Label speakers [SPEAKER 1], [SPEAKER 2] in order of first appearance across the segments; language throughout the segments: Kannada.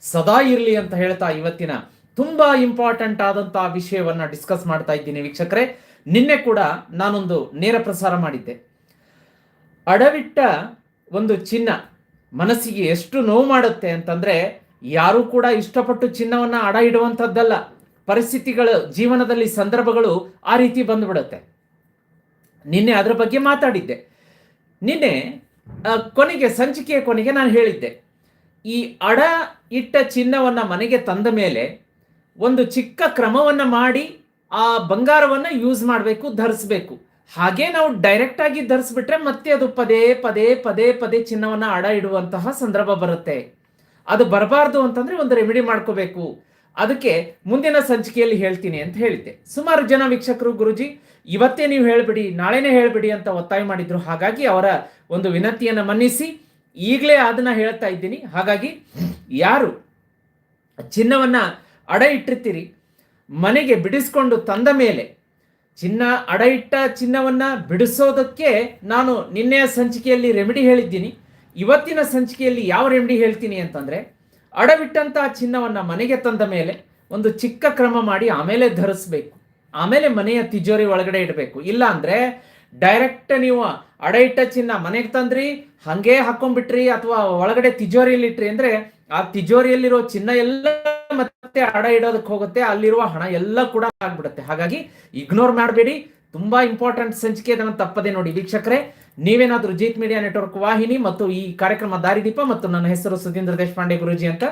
[SPEAKER 1] ಸದಾ ಇರಲಿ ಅಂತ ಹೇಳ್ತಾ ಇವತ್ತಿನ ತುಂಬಾ ಇಂಪಾರ್ಟೆಂಟ್ ಆದಂತಹ ವಿಷಯವನ್ನ ಡಿಸ್ಕಸ್ ಮಾಡ್ತಾ ಇದ್ದೀನಿ ವೀಕ್ಷಕರೇ. ನಿನ್ನೆ ಕೂಡ ನಾನೊಂದು ನೇರ ಪ್ರಸಾರ ಮಾಡಿದ್ದೆ. ಅಡವಿಟ್ಟ ಒಂದು ಚಿನ್ನ ಮನಸ್ಸಿಗೆ ಎಷ್ಟು ನೋವು ಮಾಡುತ್ತೆ ಅಂತಂದ್ರೆ ಯಾರು ಕೂಡ ಇಷ್ಟಪಟ್ಟು ಚಿನ್ನವನ್ನ ಅಡ ಇಡುವಂಥದ್ದಲ್ಲ. ಪರಿಸ್ಥಿತಿಗಳು, ಜೀವನದಲ್ಲಿ ಸಂದರ್ಭಗಳು ಆ ರೀತಿ ಬಂದ್ಬಿಡುತ್ತೆ. ನಿನ್ನೆ ಅದರ ಬಗ್ಗೆ ಮಾತಾಡಿದ್ದೆ. ನಿನ್ನೆ ಕೊನೆಗೆ, ಸಂಚಿಕೆಯ ಕೊನೆಗೆ ನಾನು ಹೇಳಿದ್ದೆ. ಈ ಅಡ ಇಟ್ಟ ಚಿನ್ನವನ್ನು ಮನೆಗೆ ತಂದ ಮೇಲೆ ಒಂದು ಚಿಕ್ಕ ಕ್ರಮವನ್ನು ಮಾಡಿ ಆ ಬಂಗಾರವನ್ನು ಯೂಸ್ ಮಾಡಬೇಕು, ಧರಿಸ್ಬೇಕು. ಹಾಗೆ ನಾವು ಡೈರೆಕ್ಟ್ ಆಗಿ ಧರಿಸ್ಬಿಟ್ರೆ ಮತ್ತೆ ಅದು ಪದೇ ಪದೇ ಪದೇ ಪದೇ ಚಿನ್ನವನ್ನ ಅಡ ಇಡುವಂತಹ ಸಂದರ್ಭ ಬರುತ್ತೆ. ಅದು ಬರಬಾರ್ದು ಅಂತಂದ್ರೆ ಒಂದು ರೆಮಿಡಿ ಮಾಡ್ಕೋಬೇಕು. ಅದಕ್ಕೆ ಮುಂದಿನ ಸಂಚಿಕೆಯಲ್ಲಿ ಹೇಳ್ತೀನಿ ಅಂತ ಹೇಳಿದ್ದೆ. ಸುಮಾರು ಜನ ವೀಕ್ಷಕರು, ಗುರುಜಿ, ಇವತ್ತೇ ನೀವು ಹೇಳ್ಬಿಡಿ, ನಾಳೆನೇ ಹೇಳ್ಬಿಡಿ ಅಂತ ಒತ್ತಾಯ ಮಾಡಿದ್ರು. ಹಾಗಾಗಿ ಅವರ ಒಂದು ವಿನಂತಿಯನ್ನು ಮನ್ನಿಸಿ ಈಗಲೇ ಅದನ್ನ ಹೇಳ್ತಾ ಇದ್ದೀನಿ. ಹಾಗಾಗಿ ಯಾರು ಚಿನ್ನವನ್ನ ಅಡ ಇಟ್ಟಿರ್ತೀರಿ, ಮನೆಗೆ ಬಿಡಿಸ್ಕೊಂಡು ತಂದ ಮೇಲೆ ಚಿನ್ನ ಅಡ ಇಟ್ಟ ಚಿನ್ನವನ್ನ ಬಿಡಿಸೋದಕ್ಕೆ ನಾನು ನಿನ್ನೆಯ ಸಂಚಿಕೆಯಲ್ಲಿ ರೆಮಿಡಿ ಹೇಳಿದ್ದೀನಿ. ಇವತ್ತಿನ ಸಂಚಿಕೆಯಲ್ಲಿ ಯಾವ ರೆಮಿಡಿ ಹೇಳ್ತೀನಿ ಅಂತಂದ್ರೆ ಅಡವಿಟ್ಟಂತಹ ಚಿನ್ನವನ್ನ ಮನೆಗೆ ತಂದ ಮೇಲೆ ಒಂದು ಚಿಕ್ಕ ಕ್ರಮ ಮಾಡಿ ಆಮೇಲೆ ಧರಿಸ್ಬೇಕು. ಆಮೇಲೆ ಮನೆಯ ತಿಜೋರಿ ಒಳಗಡೆ ಇಡಬೇಕು. ಇಲ್ಲ ಅಂದ್ರೆ ಡೈರೆಕ್ಟ್ ನೀವು ಅಡ ಇಟ್ಟ ಚಿನ್ನ ಮನೆಗೆ ತಂದ್ರಿ, ಹಂಗೆ ಹಾಕೊಂಡ್ಬಿಟ್ರಿ ಅಥವಾ ಒಳಗಡೆ ತಿಜೋರಿಯಲ್ಲಿ ಇಟ್ರಿ ಅಂದ್ರೆ ಆ ತಿಜೋರಿಯಲ್ಲಿರೋ ಚಿನ್ನ ಎಲ್ಲ ಮತ್ತೆ ಅಡ ಇಡೋದಕ್ಕೆ ಹೋಗುತ್ತೆ, ಅಲ್ಲಿರುವ ಹಣ ಎಲ್ಲ ಕೂಡ ಆಗ್ಬಿಡುತ್ತೆ. ಹಾಗಾಗಿ ಇಗ್ನೋರ್ ಮಾಡಬೇಡಿ. ತುಂಬಾ ಇಂಪಾರ್ಟೆಂಟ್ ಸಂಚಿಕೆ ಅದನ್ನು ತಪ್ಪದೆ ನೋಡಿ. ವೀಕ್ಷಕರೇ ನೀವೇನಾದ್ರೂ ಜೀತ್ ಮೀಡಿಯಾ ನೆಟ್ವರ್ಕ್ ವಾಹಿನಿ ಮತ್ತು ಈ ಕಾರ್ಯಕ್ರಮ ದಾರಿದೀಪ ಮತ್ತು ನನ್ನ ಹೆಸರು ಸುಧೀಂದ್ರ ದೇಶಪಾಂಡೆ ಗುರುಜಿ ಅಂತ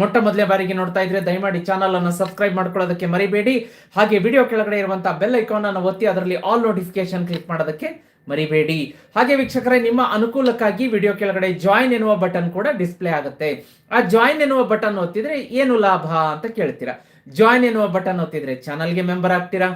[SPEAKER 1] ಮೊಟ್ಟ ಮೊದಲೇ ಬಾರಿಗೆ ನೋಡ್ತಾ ಇದ್ರೆ ದಯಮಾಡಿ ಚಾನಲ್ ಅನ್ನು ಸಬ್ಸ್ಕ್ರೈಬ್ ಮಾಡ್ಕೊಳ್ಳೋದಕ್ಕೆ ಮರಿಬೇಡಿ. ಹಾಗೆ ವಿಡಿಯೋ ಕೆಳಗಡೆ ಇರುವಂತಹ ಬೆಲ್ ಐಕಾನ್ ಅನ್ನು ಒತ್ತಿ ಅದರಲ್ಲಿ ಆಲ್ ನೋಟಿಫಿಕೇಶನ್ ಕ್ಲಿಕ್ ಮಾಡೋದಕ್ಕೆ ಮರಿಬೇಡಿ. ಹಾಗೆ ವೀಕ್ಷಕರೇ, ನಿಮ್ಮ ಅನುಕೂಲಕ್ಕಾಗಿ ವಿಡಿಯೋ ಕೆಳಗಡೆ ಜಾಯಿನ್ ಎನ್ನುವ ಬಟನ್ ಕೂಡ ಡಿಸ್ಪ್ಲೇ ಆಗುತ್ತೆ. ಆ ಜಾಯಿನ್ ಎನ್ನುವ ಬಟನ್ ಒತ್ತಿದ್ರೆ ಏನು ಲಾಭ ಅಂತ ಕೇಳ್ತೀರಾ? ಜಾಯಿನ್ ಎನ್ನುವ ಬಟನ್ ಒತ್ತಿದ್ರೆ ಚಾನಲ್ಗೆ ಮೆಂಬರ್ ಆಗ್ತೀರಾ?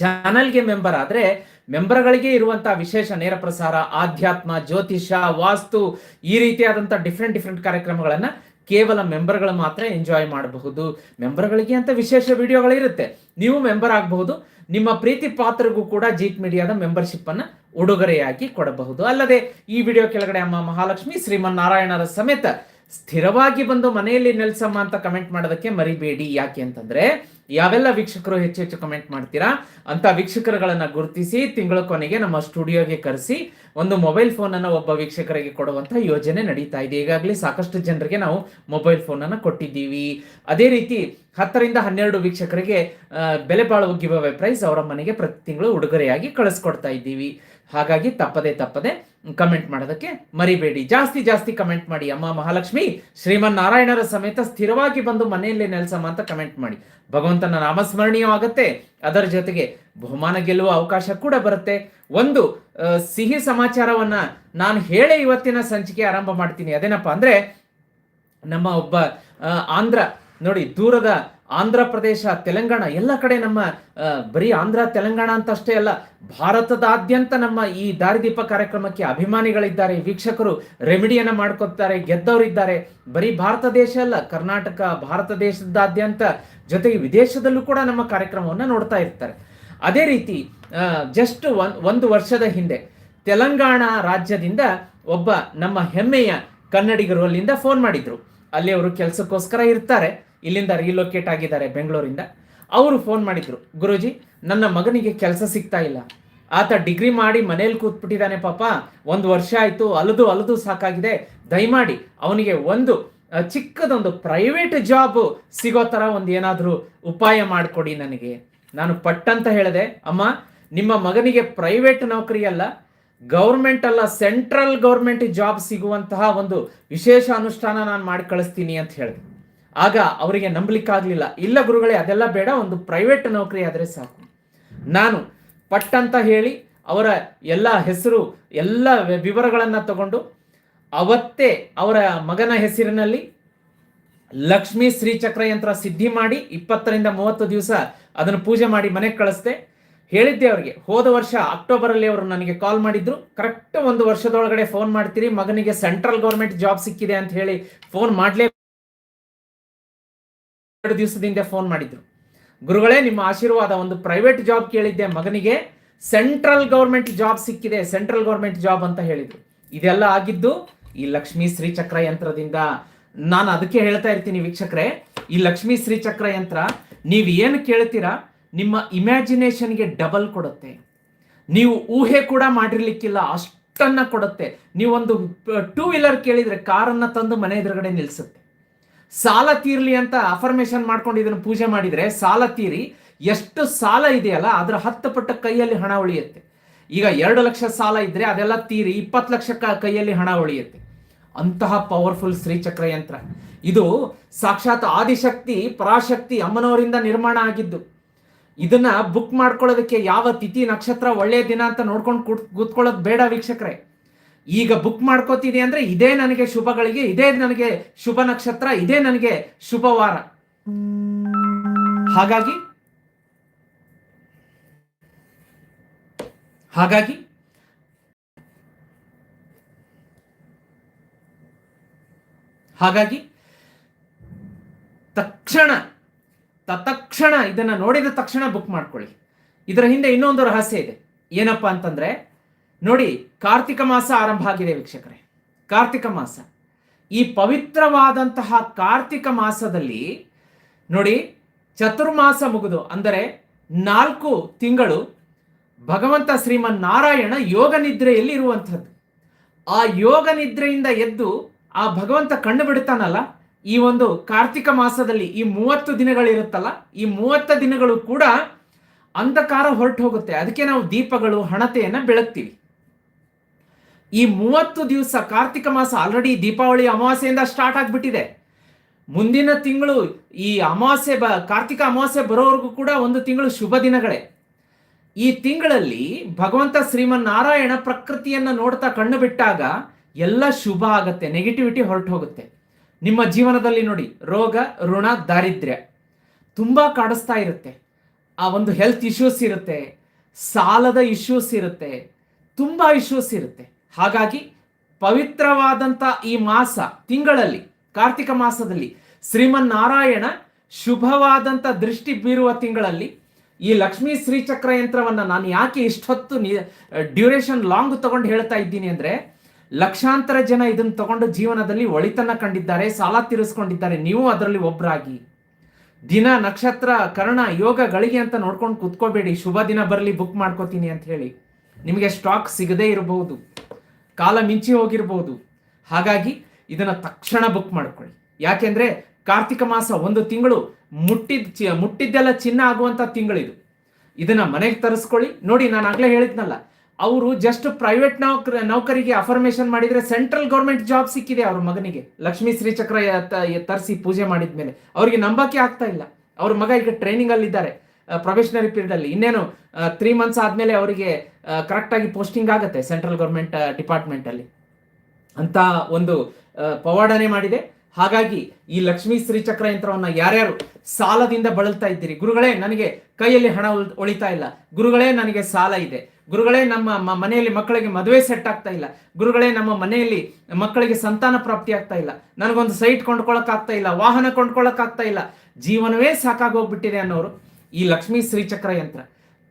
[SPEAKER 1] ಚಾನಲ್ಗೆ ಮೆಂಬರ್ ಆದ್ರೆ ಮೆಂಬರ್ಗಳಿಗೆ ಇರುವಂತಹ ವಿಶೇಷ ನೇರ ಪ್ರಸಾರ, ಆಧ್ಯಾತ್ಮ, ಜ್ಯೋತಿಷ, ವಾಸ್ತು ಈ ರೀತಿಯಾದಂಥ ಡಿಫ್ರೆಂಟ್ ಡಿಫ್ರೆಂಟ್ ಕಾರ್ಯಕ್ರಮಗಳನ್ನ ಕೇವಲ ಮೆಂಬರ್ಗಳು ಮಾತ್ರ ಎಂಜಾಯ್ ಮಾಡಬಹುದು. ಮೆಂಬರ್ಗಳಿಗೆ ಅಂತ ವಿಶೇಷ ವಿಡಿಯೋಗಳಿರುತ್ತೆ. ನೀವು ಮೆಂಬರ್ ಆಗಬಹುದು. ನಿಮ್ಮ ಪ್ರೀತಿ ಪಾತ್ರಗೂ ಕೂಡ ಜೀತ್ ಮೀಡಿಯಾದ ಮೆಂಬರ್ಶಿಪ್ ಅನ್ನ ಉಡುಗೊರೆಯಾಗಿ ಕೊಡಬಹುದು. ಅಲ್ಲದೆ ಈ ವಿಡಿಯೋ ಕೆಳಗಡೆ ಅಮ್ಮ ಮಹಾಲಕ್ಷ್ಮಿ ಶ್ರೀಮನ್ ನಾರಾಯಣರ ಸಮೇತ ಸ್ಥಿರವಾಗಿ ಬಂದು ಮನೆಯಲ್ಲಿ ನೆಲೆಸಮ್ಮ ಅಂತ ಕಮೆಂಟ್ ಮಾಡೋದಕ್ಕೆ ಮರಿಬೇಡಿ. ಯಾಕೆ ಅಂತಂದ್ರೆ ಯಾವೆಲ್ಲ ವೀಕ್ಷಕರು ಹೆಚ್ಚು ಹೆಚ್ಚು ಕಮೆಂಟ್ ಮಾಡ್ತೀರಾ? ಅಂತ ವೀಕ್ಷಕರುಗಳನ್ನ ಗುರುತಿಸಿ ತಿಂಗಳ ಕೊನೆಗೆ ನಮ್ಮ ಸ್ಟುಡಿಯೋಗೆ ಕರೆಸಿ ಒಂದು ಮೊಬೈಲ್ ಫೋನ್ ಅನ್ನ ಒಬ್ಬ ವೀಕ್ಷಕರಿಗೆ ಕೊಡುವಂತ ಯೋಜನೆ ನಡೀತಾ ಇದೆ. ಈಗಾಗಲೇ ಸಾಕಷ್ಟು ಜನರಿಗೆ ನಾವು ಮೊಬೈಲ್ ಫೋನ್ ಅನ್ನ ಕೊಟ್ಟಿದ್ದೀವಿ. ಅದೇ ರೀತಿ ಹತ್ತರಿಂದ ಹನ್ನೆರಡು ವೀಕ್ಷಕರಿಗೆ ಬೆಲೆ ಬಾಳುವ ಗಿವ್ ಅವೇ ಪ್ರೈಸ್ ಅವರ ಮನೆಗೆ ಪ್ರತಿ ತಿಂಗಳು ಉಡುಗೊರೆಯಾಗಿ ಕಳಿಸ್ಕೊಡ್ತಾ ಇದ್ದೀವಿ. ಹಾಗಾಗಿ ತಪ್ಪದೆ ತಪ್ಪದೆ ಕಮೆಂಟ್ ಮಾಡೋದಕ್ಕೆ ಮರಿಬೇಡಿ. ಜಾಸ್ತಿ ಜಾಸ್ತಿ ಕಮೆಂಟ್ ಮಾಡಿ. ಅಮ್ಮ ಮಹಾಲಕ್ಷ್ಮಿ ಶ್ರೀಮನ್ ನಾರಾಯಣರ ಸಮೇತ ಸ್ಥಿರವಾಗಿ ಬಂದು ಮನೆಯಲ್ಲಿ ನೆಲೆಸಮ್ಮ ಅಂತ ಕಮೆಂಟ್ ಮಾಡಿ. ಭಗವಂತನ ನಾಮಸ್ಮರಣೀಯವಾಗುತ್ತೆ. ಅದರ ಜೊತೆಗೆ ಬಹುಮಾನ ಗೆಲ್ಲುವ ಅವಕಾಶ ಕೂಡ ಬರುತ್ತೆ. ಒಂದು ಸಿಹಿ ಸಮಾಚಾರವನ್ನ ನಾನು ಹೇಳೇ ಇವತ್ತಿನ ಸಂಚಿಕೆ ಆರಂಭ ಮಾಡ್ತೀನಿ. ಅದೇನಪ್ಪ ಅಂದ್ರೆ ನಮ್ಮ ಒಬ್ಬ ಆಂಧ್ರ, ನೋಡಿ, ದೂರದ ಆಂಧ್ರ ಪ್ರದೇಶ, ತೆಲಂಗಾಣ, ಎಲ್ಲ ಕಡೆ ನಮ್ಮ ಬರೀ ಆಂಧ್ರ, ತೆಲಂಗಾಣ ಅಂತ ಅಷ್ಟೇ ಅಲ್ಲ, ಭಾರತದಾದ್ಯಂತ ನಮ್ಮ ಈ ದಾರಿದೀಪ ಕಾರ್ಯಕ್ರಮಕ್ಕೆ ಅಭಿಮಾನಿಗಳಿದ್ದಾರೆ, ವೀಕ್ಷಕರು ರೆಮಿಡಿಯನ್ನು ಮಾಡ್ಕೊತಾರೆ, ಗೆದ್ದವರಿದ್ದಾರೆ. ಬರೀ ಭಾರತ ದೇಶ ಅಲ್ಲ, ಕರ್ನಾಟಕ, ಭಾರತ ದೇಶದಾದ್ಯಂತ ಜೊತೆಗೆ ವಿದೇಶದಲ್ಲೂ ಕೂಡ ನಮ್ಮ ಕಾರ್ಯಕ್ರಮವನ್ನು ನೋಡ್ತಾ ಇರ್ತಾರೆ. ಅದೇ ರೀತಿ ಜಸ್ಟ್ ಒನ್, ಒಂದು ವರ್ಷದ ಹಿಂದೆ ತೆಲಂಗಾಣ ರಾಜ್ಯದಿಂದ ಒಬ್ಬ ನಮ್ಮ ಹೆಮ್ಮೆಯ ಕನ್ನಡಿಗರು ಅಲ್ಲಿಂದ ಫೋನ್ ಮಾಡಿದ್ರು. ಅಲ್ಲಿ ಅವರು ಕೆಲಸಕ್ಕೋಸ್ಕರ ಇರ್ತಾರೆ. ಇಲ್ಲಿಂದ ರೀಲೊಕೇಟ್ ಆಗಿದ್ದಾರೆ ಬೆಂಗಳೂರಿಂದ. ಅವರು ಫೋನ್ ಮಾಡಿದ್ರು, ಗುರುಜಿ, ನನ್ನ ಮಗನಿಗೆ ಕೆಲಸ ಸಿಗ್ತಾ ಇಲ್ಲ. ಆತ ಡಿಗ್ರಿ ಮಾಡಿ ಮನೇಲಿ ಕೂತ್ಬಿಟ್ಟಿದ್ದಾನೆ ಪಾಪ. ಒಂದು ವರ್ಷ ಆಯ್ತು, ಅಲದು ಅಲದು ಸಾಕಾಗಿದೆ. ದಯಮಾಡಿ, ಅವನಿಗೆ ಒಂದು ಚಿಕ್ಕದೊಂದು ಪ್ರೈವೇಟ್ ಜಾಬ್ ಸಿಗೋ ಥರ ಒಂದು ಏನಾದರೂ ಉಪಾಯ ಮಾಡಿಕೊಡಿ ನನಗೆ. ನಾನು ಪಟ್ಟಂತ ಹೇಳಿದೆ, ಅಮ್ಮ, ನಿಮ್ಮ ಮಗನಿಗೆ ಪ್ರೈವೇಟ್ ನೌಕರಿ ಅಲ್ಲ ಗೌರ್ಮೆಂಟ್ ಅಲ್ಲ ಸೆಂಟ್ರಲ್ ಗೌರ್ಮೆಂಟ್ ಜಾಬ್ ಸಿಗುವಂತಹ ಒಂದು ವಿಶೇಷ ಅನುಷ್ಠಾನ ನಾನು ಮಾಡಿ ಕಳಿಸ್ತೀನಿ ಅಂತ ಹೇಳಿದೆ. ಆಗ ಅವರಿಗೆ ನಂಬಲಿಕ್ಕಾಗಲಿಲ್ಲ. ಇಲ್ಲ ಗುರುಗಳೇ, ಅದೆಲ್ಲ ಬೇಡ, ಒಂದು ಪ್ರೈವೇಟ್ ನೌಕರಿ ಆದರೆ ಸಾಕು. ನಾನು ಪಟ್ಟಂತ ಹೇಳಿ ಅವರ ಎಲ್ಲ ಹೆಸರು, ಎಲ್ಲ ವಿವರಗಳನ್ನು ತಗೊಂಡು ಅವತ್ತೇ ಅವರ ಮಗನ ಹೆಸರಿನಲ್ಲಿ ಲಕ್ಷ್ಮೀ ಶ್ರೀಚಕ್ರ ಯಂತ್ರ ಸಿದ್ಧಿ ಮಾಡಿ ಇಪ್ಪತ್ತರಿಂದ ಮೂವತ್ತು ದಿವಸ ಅದನ್ನು ಪೂಜೆ ಮಾಡಿ ಮನೆಗೆ ಕಳಿಸ್ದೆ. ಹೇಳಿದ್ದೆ ಅವರಿಗೆ, ಹೋದ ವರ್ಷ ಅಕ್ಟೋಬರ್ ಅಲ್ಲಿ ಅವರು ನನಗೆ ಕಾಲ್ ಮಾಡಿದ್ರು. ಕರೆಕ್ಟ್ ಒಂದು ವರ್ಷದೊಳಗಡೆ ಫೋನ್ ಮಾಡ್ತೀರಿ, ಮಗನಿಗೆ ಸೆಂಟ್ರಲ್ ಗೌರ್ಮೆಂಟ್ ಜಾಬ್ ಸಿಕ್ಕಿದೆ ಅಂತ ಹೇಳಿ ಫೋನ್ ಮಾಡ್ಲೇ ಎರಡು ದಿವಸದಿಂದ ಫೋನ್ ಮಾಡಿದ್ರು. ಗುರುಗಳೇ, ನಿಮ್ಮ ಆಶೀರ್ವಾದ ಒಂದು ಪ್ರೈವೇಟ್ ಜಾಬ್ ಕೇಳಿದ್ದೆ ಮಗನಿಗೆ. ಸೆಂಟ್ರಲ್ ಗೌರ್ಮೆಂಟ್ ಜಾಬ್ ಸಿಕ್ಕಿದೆ ಸೆಂಟ್ರಲ್ ಗೌರ್ಮೆಂಟ್ ಜಾಬ್ ಅಂತ ಹೇಳಿದ್ರು. ಇದೆಲ್ಲ ಆಗಿದ್ದು, ಈ ಲಕ್ಷ್ಮೀ ಶ್ರೀಚಕ್ರ ಯಂತ್ರದಿಂದ ನಾನು ಅದಕ್ಕೆ ಹೇಳ್ತಾ ಇರ್ತೀನಿ ವೀಕ್ಷಕರೇ, ಈ ಲಕ್ಷ್ಮೀ ಶ್ರೀಚಕ್ರ ಯಂತ್ರ, ನೀವು ಏನು ಕೇಳ್ತೀರಾ, ನಿಮ್ಮ ಇಮ್ಯಾಜಿನೇಷನ್ಗೆ ಡಬಲ್ ಕೊಡುತ್ತೆ. ನೀವು ಊಹೆ ಕೂಡ ಮಾಡಿರ್ಲಿಕ್ಕಿಲ್ಲ, ಅಷ್ಟನ್ನ ಕೊಡುತ್ತೆ. ನೀವೊಂದು ಟೂ ವೀಲರ್ ಕೇಳಿದ್ರೆ ಕಾರನ್ನ ತಂದು ಮನೆ ಎದುರುಗಡೆ ನಿಲ್ಲಿಸುತ್ತೆ ಸಾಲ ತೀರ್ಲಿ ಅಂತ ಅಫರ್ಮೇಶನ್ ಮಾಡ್ಕೊಂಡು ಇದನ್ನು ಪೂಜೆ ಮಾಡಿದ್ರೆ ಸಾಲ ತೀರಿ, ಎಷ್ಟು ಸಾಲ ಇದೆಯಲ್ಲ ಅದರ ಹತ್ತು ಪಟ್ಟ ಕೈಯಲ್ಲಿ ಹಣ ಉಳಿಯುತ್ತೆ. ಈಗ ಎರಡು ಲಕ್ಷ ಸಾಲ ಇದ್ರೆ ಅದೆಲ್ಲ ತೀರಿ, ಇಪ್ಪತ್ತು ಲಕ್ಷ ಕೈಯಲ್ಲಿ ಹಣ ಉಳಿಯುತ್ತೆ. ಅಂತಹ ಪವರ್ಫುಲ್ ಶ್ರೀಚಕ್ರ ಯಂತ್ರ. ಇದು ಸಾಕ್ಷಾತ್ ಆದಿಶಕ್ತಿ, ಪರಾಶಕ್ತಿ ಅಮ್ಮನವರಿಂದ ನಿರ್ಮಾಣ ಆಗಿದ್ದು. ಇದನ್ನ ಬುಕ್ ಮಾಡ್ಕೊಳ್ಳೋದಕ್ಕೆ ಯಾವ ತಿಥಿ ನಕ್ಷತ್ರ ಒಳ್ಳೆಯ ದಿನ ಅಂತ ನೋಡ್ಕೊಂಡು ಕೂತ್ ಕೂತ್ಕೊಳ್ಳೋದು ಬೇಡ ವೀಕ್ಷಕರೇ. ಈಗ ಬುಕ್ ಮಾಡ್ಕೋತೀನಿ ಅಂದ್ರೆ ಇದೇ ನನಗೆ ಶುಭಗಳಿಗೆ, ಇದೇ ನನಗೆ ಶುಭ ನಕ್ಷತ್ರ, ಇದೇ ನನಗೆ ಶುಭವಾರ ಹಾಗಾಗಿ ಹಾಗಾಗಿ ಹಾಗಾಗಿ ತಕ್ಷಣ, ತತ್ಕ್ಷಣ ಇದನ್ನ ನೋಡಿದ ತಕ್ಷಣ ಬುಕ್ ಮಾಡ್ಕೊಳ್ಳಿ. ಇದರ ಹಿಂದೆ ಇನ್ನೊಂದು ರಹಸ್ಯ ಇದೆ. ಏನಪ್ಪಾ ಅಂತಂದ್ರೆ ನೋಡಿ, ಕಾರ್ತಿಕ ಮಾಸ ಆರಂಭ ಆಗಿದೆ ವೀಕ್ಷಕರೇ. ಕಾರ್ತಿಕ ಮಾಸ. ಈ ಪವಿತ್ರವಾದಂತಹ ಕಾರ್ತಿಕ ಮಾಸದಲ್ಲಿ ನೋಡಿ, ಚತುರ್ಮಾಸ ಮುಗಿದು, ಅಂದರೆ ನಾಲ್ಕು ತಿಂಗಳು ಭಗವಂತ ಶ್ರೀಮನ್ ನಾರಾಯಣ ಯೋಗ ನಿದ್ರೆಯಲ್ಲಿ ಇರುವಂಥದ್ದು. ಆ ಯೋಗ ನಿದ್ರೆಯಿಂದ ಎದ್ದು ಆ ಭಗವಂತ ಕಣ್ಣು ಬಿಡ್ತಾನಲ್ಲ ಈ ಒಂದು ಕಾರ್ತಿಕ ಮಾಸದಲ್ಲಿ ಈ ಮೂವತ್ತು ದಿನಗಳಿರುತ್ತಲ್ಲ ಈ ಮೂವತ್ತು ದಿನಗಳು ಕೂಡ ಅಂಧಕಾರ ಹೊರಟು ಹೋಗುತ್ತೆ ಅದಕ್ಕೆ ನಾವು ದೀಪಗಳು, ಹಣತೆಯನ್ನು ಬೆಳಗ್ತೀವಿ. ಈ ಮೂವತ್ತು ದಿವಸ ಕಾರ್ತಿಕ ಮಾಸ ಆಲ್ರೆಡಿ ದೀಪಾವಳಿ ಅಮಾವಾಸ್ಯೆಯಿಂದ ಸ್ಟಾರ್ಟ್ ಆಗಿಬಿಟ್ಟಿದೆ. ಮುಂದಿನ ತಿಂಗಳು ಈ ಅಮಾವಾಸ್ಯೆ ಬ, ಕಾರ್ತಿಕ ಅಮಾವಾಸ್ಯೆ ಬರೋವರೆಗೂ ಕೂಡ ಒಂದು ತಿಂಗಳು ಶುಭ ದಿನಗಳೇ. ಈ ತಿಂಗಳಲ್ಲಿ ಭಗವಂತ ಶ್ರೀಮನ್ ನಾರಾಯಣ ಪ್ರಕೃತಿಯನ್ನ ನೋಡ್ತಾ ಕಣ್ಣು ಬಿಟ್ಟಾಗ ಎಲ್ಲ ಶುಭ ಆಗುತ್ತೆ ನೆಗೆಟಿವಿಟಿ ಹೊರಟು ಹೋಗುತ್ತೆ. ನಿಮ್ಮ ಜೀವನದಲ್ಲಿ ನೋಡಿ, ರೋಗ, ಋಣ, ದಾರಿದ್ರ್ಯ ತುಂಬ ಕಾಡಿಸ್ತಾ ಇರುತ್ತೆ. ಆ ಒಂದು ಹೆಲ್ತ್ ಇಶ್ಯೂಸ್ ಇರುತ್ತೆ, ಸಾಲದ ಇಶ್ಯೂಸ್ ಇರುತ್ತೆ, ತುಂಬ ಇಶ್ಯೂಸ್ ಇರುತ್ತೆ. ಹಾಗಾಗಿ ಪವಿತ್ರವಾದಂಥ ಈ ಮಾಸ ತಿಂಗಳಲ್ಲಿ, ಕಾರ್ತಿಕ ಮಾಸದಲ್ಲಿ ಶ್ರೀಮನ್ ನಾರಾಯಣ ಶುಭವಾದಂಥ ದೃಷ್ಟಿ ಬೀರುವ ತಿಂಗಳಲ್ಲಿ ಈ ಲಕ್ಷ್ಮೀ ಶ್ರೀಚಕ್ರ ಯಂತ್ರವನ್ನು ನಾನು ಯಾಕೆ ಇಷ್ಟೊತ್ತು ಡ್ಯೂರೇಷನ್ ಲಾಂಗ್ ತಗೊಂಡು ಹೇಳ್ತಾ ಇದ್ದೀನಿ ಅಂದರೆ ಲಕ್ಷಾಂತರ ಜನ ಇದನ್ನು ತಗೊಂಡು ಜೀವನದಲ್ಲಿ ಒಳಿತನ್ನ ಕಂಡಿದ್ದಾರೆ, ಸಾಲ ತೀರಿಸ್ಕೊಂಡಿದ್ದಾರೆ, ನೀವು ಅದರಲ್ಲಿ ಒಬ್ಬರಾಗಿ ದಿನ, ನಕ್ಷತ್ರ, ಕರ್ಣ, ಯೋಗ, ಗಳಿಗೆ ಅಂತ ನೋಡ್ಕೊಂಡು ಕುತ್ಕೋಬೇಡಿ, ಶುಭ ದಿನ ಬರಲಿ ಬುಕ್ ಮಾಡ್ಕೋತೀನಿ ಅಂತ ಹೇಳಿ. ನಿಮಗೆ ಸ್ಟಾಕ್ ಸಿಗದೇ ಇರಬಹುದು. ಕಾಲ ಮಿಂಚಿ ಹೋಗಿರ್ಬೋದು. ಹಾಗಾಗಿ ಇದನ್ನು ತಕ್ಷಣ ಬುಕ್ ಮಾಡ್ಕೊಳ್ಳಿ. ಯಾಕೆಂದರೆ ಕಾರ್ತಿಕ ಮಾಸ ಒಂದು ತಿಂಗಳು ಮುಟ್ಟಿದ ಮುಟ್ಟಿದ್ದೆಲ್ಲ ಚಿನ್ನ ಆಗುವಂಥ ತಿಂಗಳಿದು. ಇದನ್ನು ಮನೆಗೆ ತರಿಸ್ಕೊಳ್ಳಿ. ನೋಡಿ, ನಾನು ಆಗಲೇ ಹೇಳಿದ್ನಲ್ಲ, ಅವರು ಜಸ್ಟ್ ಪ್ರೈವೇಟ್ ನೌಕರ, ನೌಕರಿಗೆ ಅಫರ್ಮೇಷನ್ ಮಾಡಿದರೆ ಸೆಂಟ್ರಲ್ ಗೌರ್ಮೆಂಟ್ ಜಾಬ್ ಸಿಕ್ಕಿದೆ ಅವ್ರ ಮಗನಿಗೆ. ಲಕ್ಷ್ಮೀ ಶ್ರೀಚಕ್ರ ತರಿಸಿ ಪೂಜೆ ಮಾಡಿದ್ಮೇಲೆ. ಅವ್ರಿಗೆ ನಂಬಕ್ಕೆ ಆಗ್ತಾ ಇಲ್ಲ. ಅವ್ರ ಮಗ ಈಗ ಟ್ರೈನಿಂಗ್ ಪ್ರೊಫೆಷನರಿ ಪೀರಿಯಡ್ ಅಲ್ಲಿ ಇನ್ನೇನು ತ್ರೀ ಮಂತ್ಸ್ ಆದ್ಮೇಲೆ ಅವರಿಗೆ ಕರೆಕ್ಟ್ ಆಗಿ ಪೋಸ್ಟಿಂಗ್ ಆಗುತ್ತೆ ಸೆಂಟ್ರಲ್ ಗೌರ್ಮೆಂಟ್ ಡಿಪಾರ್ಟ್ಮೆಂಟ್ ಅಲ್ಲಿ. ಅಂತ ಒಂದು ಪವಾಡನೆ ಮಾಡಿದೆ. ಹಾಗಾಗಿ ಈ ಲಕ್ಷ್ಮೀ ಶ್ರೀಚಕ್ರ ಯಂತ್ರವನ್ನ ಯಾರ್ಯಾರು ಸಾಲದಿಂದ ಬಳಲ್ತಾ ಇದ್ದೀರಿ, ಗುರುಗಳೇ, ನನಗೆ ಕೈಯಲ್ಲಿ ಹಣ ಉಳ್- ಉಳಿತಾ ಇಲ್ಲ. ಗುರುಗಳೇ, ನನಗೆ ಸಾಲ ಇದೆ. ಗುರುಗಳೇ, ನಮ್ಮ ಮನೆಯಲ್ಲಿ ಮಕ್ಕಳಿಗೆ ಮದುವೆ ಸೆಟ್ ಆಗ್ತಾ ಇಲ್ಲ. ಗುರುಗಳೇ, ನಮ್ಮ ಮನೆಯಲ್ಲಿ ಮಕ್ಕಳಿಗೆ ಸಂತಾನ ಪ್ರಾಪ್ತಿ ಆಗ್ತಾ ಇಲ್ಲ. ನನಗೊಂದು ಸೈಟ್ ಕೊಂಡ್ಕೊಳಕ್ ಆಗ್ತಾ ಇಲ್ಲ, ವಾಹನ ಕೊಂಡ್ಕೊಳಕ್ ಆಗ್ತಾ ಇಲ್ಲ. ಜೀವನವೇ ಸಾಕಾಗೋಗ್ಬಿಟ್ಟಿದೆ ಅನ್ನೋರು. ಈ ಲಕ್ಷ್ಮೀ ಶ್ರೀಚಕ್ರ ಯಂತ್ರ.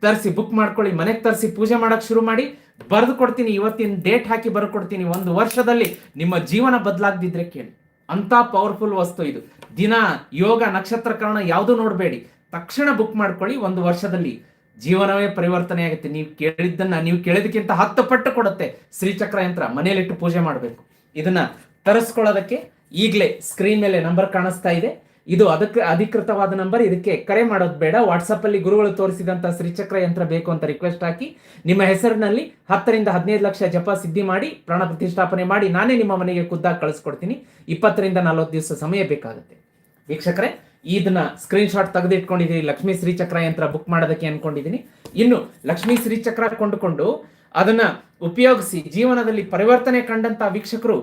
[SPEAKER 1] ತರಿಸಿ ಬುಕ್ ಮಾಡ್ಕೊಳ್ಳಿ, ಮನೆಗೆ ತರಿಸಿ ಪೂಜೆ ಮಾಡೋಕೆ ಶುರು ಮಾಡಿ, ಬರೆದು ಕೊಡ್ತೀನಿ, ಇವತ್ತಿನ ಡೇಟ್ ಹಾಕಿ ಬರೆದು ಕೊಡ್ತೀನಿ, ಒಂದು ವರ್ಷದಲ್ಲಿ ನಿಮ್ಮ ಜೀವನ ಬದಲಾಗದಿದ್ರೆ ಕೇಳಿ. ಅಂಥ ಪವರ್ಫುಲ್ ವಸ್ತು ಇದು. ದಿನ, ಯೋಗ ನಕ್ಷತ್ರ ಕಾರಣ ಯಾವುದು ನೋಡಬೇಡಿ. ತಕ್ಷಣ ಬುಕ್ ಮಾಡ್ಕೊಳ್ಳಿ, ಒಂದು ವರ್ಷದಲ್ಲಿ ಜೀವನವೇ ಪರಿವರ್ತನೆ ಆಗುತ್ತೆ ನೀವು ಕೇಳಿದ್ದನ್ನ, ನೀವು ಕೇಳಿದಕ್ಕಿಂತ ಹತ್ತು ಪಟ್ಟು ಕೊಡುತ್ತೆ ಶ್ರೀಚಕ್ರ ಯಂತ್ರ. ಮನೆಯಲ್ಲಿಟ್ಟು ಪೂಜೆ ಮಾಡಬೇಕು. ಇದನ್ನ ತರಿಸ್ಕೊಳ್ಳೋದಕ್ಕೆ ಈಗಲೇ ಸ್ಕ್ರೀನ್ ಮೇಲೆ ನಂಬರ್ ಕಾಣಿಸ್ತಾ ಇದೆ. ಇದು ಅದಕ್ಕೆ ಅಧಿಕೃತವಾದ ನಂಬರ್. ಇದಕ್ಕೆ ಕರೆ ಮಾಡೋದು ಬೇಡ. ವಾಟ್ಸಪ್ ಅಲ್ಲಿ ಗುರುಗಳು ತೋರಿಸಿದಂತ ಶ್ರೀಚಕ್ರ ಯಂತ್ರ ಬೇಕು ಅಂತ ರಿಕ್ವೆಸ್ಟ್ ಹಾಕಿ ನಿಮ್ಮ ಹೆಸರಿನಲ್ಲಿ ಹತ್ತರಿಂದ ಹದಿನೈದು ಲಕ್ಷ ಜಪ ಸಿದ್ಧಿ ಮಾಡಿ, ಪ್ರಾಣ ಪ್ರತಿಷ್ಠಾಪನೆ ಮಾಡಿ ನಾನೇ ನಿಮ್ಮ ಮನೆಗೆ ಖುದ್ದಾಗಿ ಕಳಿಸ್ಕೊಡ್ತೀನಿ. ಇಪ್ಪತ್ತರಿಂದ ನಲವತ್ತು ದಿವಸ ಸಮಯ ಬೇಕಾಗುತ್ತೆ. ವೀಕ್ಷಕರೇ ಇದನ್ನ ಸ್ಕ್ರೀನ್ ಶಾಟ್ ತೆಗೆದಿಟ್ಕೊಂಡಿದ್ದೀನಿ ಲಕ್ಷ್ಮೀ ಶ್ರೀಚಕ್ರ ಯಂತ್ರ ಬುಕ್ ಮಾಡೋದಕ್ಕೆ ಅನ್ಕೊಂಡಿದ್ದೀನಿ. ಇನ್ನು ಲಕ್ಷ್ಮೀ ಶ್ರೀಚಕ್ರ ಕೊಂಡುಕೊಂಡು ಅದನ್ನ ಉಪಯೋಗಿಸಿ ಜೀವನದಲ್ಲಿ ಪರಿವರ್ತನೆ ಕಂಡಂತ ವೀಕ್ಷಕರು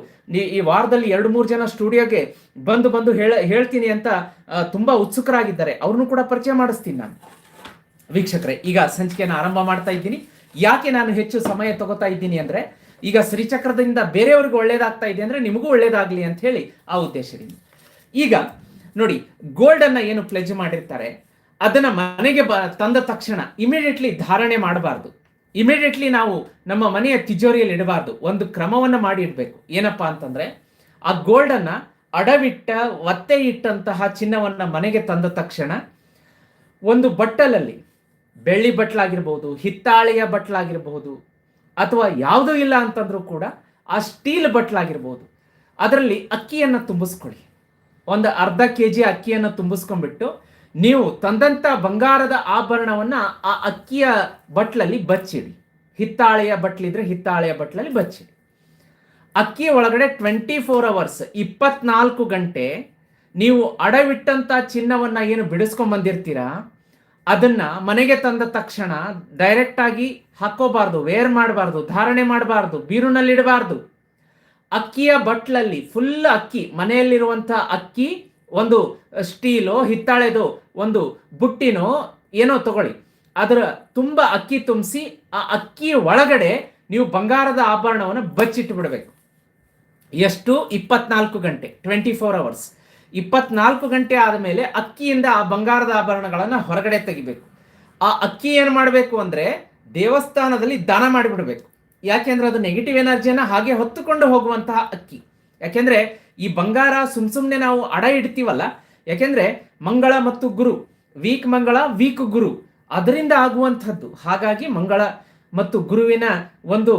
[SPEAKER 1] ಈ ವಾರದಲ್ಲಿ ಎರಡು ಮೂರು ಜನ ಸ್ಟುಡಿಯೋಗೆ ಬಂದು ಬಂದು ಹೇಳ, ಹೇಳ್ತೀನಿ ಅಂತ ತುಂಬಾ ಉತ್ಸುಕರಾಗಿದ್ದಾರೆ. ಅವ್ರನ್ನೂ ಕೂಡ ಪರಿಚಯ ಮಾಡಿಸ್ತೀನಿ ನಾನು. ವೀಕ್ಷಕರೇ, ಈಗ ಸಂಚಿಕೆಯನ್ನು ಆರಂಭ ಮಾಡ್ತಾ ಇದ್ದೀನಿ. ಯಾಕೆ ನಾನು ಹೆಚ್ಚು ಸಮಯ ತಗೋತಾ ಇದ್ದೀನಿ ಅಂದ್ರೆ, ಈಗ ಶ್ರೀಚಕ್ರದಿಂದ ಬೇರೆಯವ್ರಿಗೆ ಒಳ್ಳೇದಾಗ್ತಾ ಇದೆ ಅಂದ್ರೆ ನಿಮಗೂ ಒಳ್ಳೇದಾಗ್ಲಿ ಅಂತ ಹೇಳಿ ಆ ಉದ್ದೇಶದಿಂದ. ಈಗ ನೋಡಿ ಗೋಲ್ಡ್ ಅನ್ನ ಏನು ಪ್ಲೆಜ್ ಮಾಡಿರ್ತಾರೆ, ಅದನ್ನ ಮನೆಗೆ ಬ, ತಂದ ತಕ್ಷಣ ಇಮಿಡಿಯೇಟ್ಲಿ ಧಾರಣೆ ಮಾಡಬಾರ್ದು. ಇಮಿಡಿಯೇಟ್ಲಿ ನಾವು ನಮ್ಮ ಮನೆಯ ತಿಜೋರಿಯಲ್ಲಿ ಇಡಬಾರ್ದು. ಒಂದು ಕ್ರಮವನ್ನು ಮಾಡಿ ಇಡಬೇಕು ಏನಪ್ಪಾ ಅಂತಂದ್ರೆ, ಆ ಗೋಲ್ಡನ್ನು ಅಡವಿಟ್ಟ, ಒತ್ತೆ ಇಟ್ಟಂತಹ ಚಿನ್ನವನ್ನ ಮನೆಗೆ ತಂದ ತಕ್ಷಣ, ಒಂದು ಬಟ್ಟಲಲ್ಲಿ, ಬೆಳ್ಳಿ ಬಟ್ಲಾಗಿರ್ಬೋದು, ಹಿತ್ತಾಳೆಯ ಬಟ್ಲಾಗಿರ್ಬೋದು, ಅಥವಾ ಯಾವುದೂ ಇಲ್ಲ ಅಂತಂದ್ರೂ ಕೂಡ ಆ ಸ್ಟೀಲ್ ಬಟ್ಲಾಗಿರ್ಬೋದು. ಅದರಲ್ಲಿ ಅಕ್ಕಿಯನ್ನು ತುಂಬಿಸ್ಕೊಳ್ಳಿ. ಒಂದು ಅರ್ಧ ಕೆ ಜಿ ಅಕ್ಕಿಯನ್ನು ತುಂಬಿಸ್ಕೊಂಡ್ಬಿಟ್ಟು ನೀವು ತಂದಂಥ ಬಂಗಾರದ ಆಭರಣವನ್ನು ಆ ಅಕ್ಕಿಯ ಬಟ್ಲಲ್ಲಿ ಬಚ್ಚಿಡಿ. ಹಿತ್ತಾಳೆಯ ಬಟ್ಲಿದ್ರೆ ಹಿತ್ತಾಳೆಯ ಬಟ್ಲಲ್ಲಿ ಬಚ್ಚಿಡಿ. ಅಕ್ಕಿ ಒಳಗಡೆ ಟ್ವೆಂಟಿ ಫೋರ್ ಅವರ್ಸ್ ಇಪ್ಪತ್ನಾಲ್ಕು ಗಂಟೆ ನೀವು ಅಡವಿಟ್ಟಂತ ಚಿನ್ನವನ್ನ ಏನು ಬಿಡಿಸ್ಕೊಂಡ್ ಅದನ್ನು ಮನೆಗೆ ತಂದ ತಕ್ಷಣ ಡೈರೆಕ್ಟ್ ಆಗಿ ಹಾಕೋಬಾರ್ದು ವೇರ್ ಮಾಡಬಾರ್ದು, ಧಾರಣೆ ಮಾಡಬಾರ್ದು, ಬೀರುನಲ್ಲಿಡಬಾರ್ದು. ಅಕ್ಕಿಯ ಬಟ್ಲಲ್ಲಿ ಫುಲ್ ಅಕ್ಕಿ ಮನೆಯಲ್ಲಿರುವಂಥ ಅಕ್ಕಿ ಒಂದು ಸ್ಟೀಲು, ಹಿತ್ತಾಳೆದು ಒಂದು ಬುಟ್ಟಿನೋ ಏನೋ ತಗೊಳ್ಳಿ. ಅದರ ತುಂಬ ಅಕ್ಕಿ ತುಂಬಿಸಿ ಆ ಅಕ್ಕಿ ಒಳಗಡೆ ನೀವು ಬಂಗಾರದ ಆಭರಣವನ್ನು ಬಚ್ಚಿಟ್ಟು ಬಿಡಬೇಕು ಎಷ್ಟು? ಇಪ್ಪತ್ನಾಲ್ಕು ಗಂಟೆ ಟ್ವೆಂಟಿ ಫೋರ್ ಅವರ್ಸ್ ಇಪ್ಪತ್ನಾಲ್ಕು ಗಂಟೆ ಆದಮೇಲೆ ಅಕ್ಕಿಯಿಂದ ಆ ಬಂಗಾರದ ಆಭರಣಗಳನ್ನು ಹೊರಗಡೆ ತೆಗಿಬೇಕು. ಆ ಅಕ್ಕಿ ಏನು ಮಾಡಬೇಕು ಅಂದರೆ ದೇವಸ್ಥಾನದಲ್ಲಿ ದಾನ ಮಾಡಿಬಿಡಬೇಕು. ಯಾಕೆಂದರೆ ಅದು ನೆಗೆಟಿವ್ ಎನರ್ಜಿಯನ್ನು ಹಾಗೆ ಹೊತ್ತುಕೊಂಡು ಹೋಗುವಂತಹ ಅಕ್ಕಿ. ಯಾಕೆಂದರೆ ಈ ಬಂಗಾರ ಸುಮ್ ಸುಮ್ಮನೆ ನಾವು ಅಡ ಇಡ್ತೀವಲ್ಲ ಯಾಕೆಂದ್ರೆ ಮಂಗಳ ಮತ್ತು ಗುರು, ವೀಕ್ ಮಂಗಳ, ವೀಕ್ ಗುರು ಅದರಿಂದ ಆಗುವಂಥದ್ದು ಹಾಗಾಗಿ ಮಂಗಳ ಮತ್ತು ಗುರುವಿನ ಒಂದು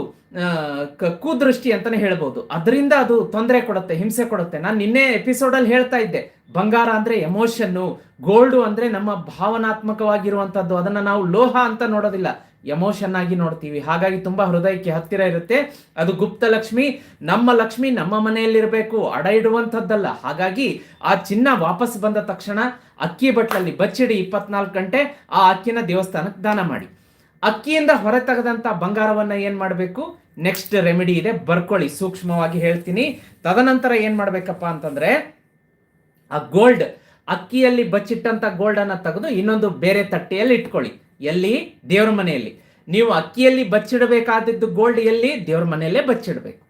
[SPEAKER 1] ಕುದೃಷ್ಟಿ ಅಂತಲೇ ಹೇಳ್ಬೋದು. ಅದರಿಂದ ಅದು ತೊಂದರೆ ಕೊಡುತ್ತೆ, ಹಿಂಸೆ ಕೊಡುತ್ತೆ. ನಾನು ನಿನ್ನೆ ಎಪಿಸೋಡಲ್ಲಿ ಹೇಳ್ತಾ ಇದ್ದೆ, ಬಂಗಾರ ಅಂದ್ರೆ ಎಮೋಷನ್ನು, ಗೋಲ್ಡು ಅಂದ್ರೆ ನಮ್ಮ ಭಾವನಾತ್ಮಕವಾಗಿರುವಂಥದ್ದು ಅದನ್ನ ನಾವು ಲೋಹ ಅಂತ ನೋಡೋದಿಲ್ಲ. ಎಮೋಷನ್ ಆಗಿ ನೋಡ್ತೀವಿ. ಹಾಗಾಗಿ ತುಂಬಾ ಹೃದಯಕ್ಕೆ ಹತ್ತಿರ ಇರುತ್ತೆ. ಅದು ಗುಪ್ತ ಲಕ್ಷ್ಮಿ. ನಮ್ಮ ಲಕ್ಷ್ಮಿ ನಮ್ಮ ಮನೆಯಲ್ಲಿರಬೇಕು. ಅಡ ಇಡುವಂಥದ್ದಲ್ಲ. ಹಾಗಾಗಿ ಆ ಚಿನ್ನ ವಾಪಸ್ ಬಂದ ತಕ್ಷಣ ಅಕ್ಕಿ ಬಟ್ಲಲ್ಲಿ ಬಚ್ಚಿಡಿ ಇಪ್ಪತ್ನಾಲ್ಕು ಗಂಟೆ, ಆ ಅಕ್ಕಿನ ದೇವಸ್ಥಾನಕ್ಕೆ ದಾನ ಮಾಡಿ. ಅಕ್ಕಿಯಿಂದ ಹೊರ ತೆಗೆದಂತ ಬಂಗಾರವನ್ನ ಏನ್ ಮಾಡಬೇಕು? ನೆಕ್ಸ್ಟ್ ರೆಮಿಡಿ ಇದೆ. ಬರ್ಕೊಳ್ಳಿ. ಸೂಕ್ಷ್ಮವಾಗಿ ಹೇಳ್ತೀನಿ. ತದನಂತರ ಏನ್ ಮಾಡ್ಬೇಕಪ್ಪ ಅಂತಂದ್ರೆ, ಆ ಗೋಲ್ಡ್ ಅಕ್ಕಿಯಲ್ಲಿ ಬಚ್ಚಿಟ್ಟಂತ ಗೋಲ್ಡ್ ಅನ್ನ ತೆಗೆದು ಇನ್ನೊಂದು ಬೇರೆ ತಟ್ಟೆಯಲ್ಲಿ ಇಟ್ಕೊಳ್ಳಿ. ಎಲ್ಲಿ? ದೇವ್ರ ಮನೆಯಲ್ಲಿ. ನೀವು ಅಕ್ಕಿಯಲ್ಲಿ ಬಚ್ಚಿಡಬೇಕಾದದ್ದು ಗೋಲ್ಡ್ ಎಲ್ಲಿ? ದೇವ್ರ ಮನೆಯಲ್ಲೇ ಬಚ್ಚಿಡಬೇಕು.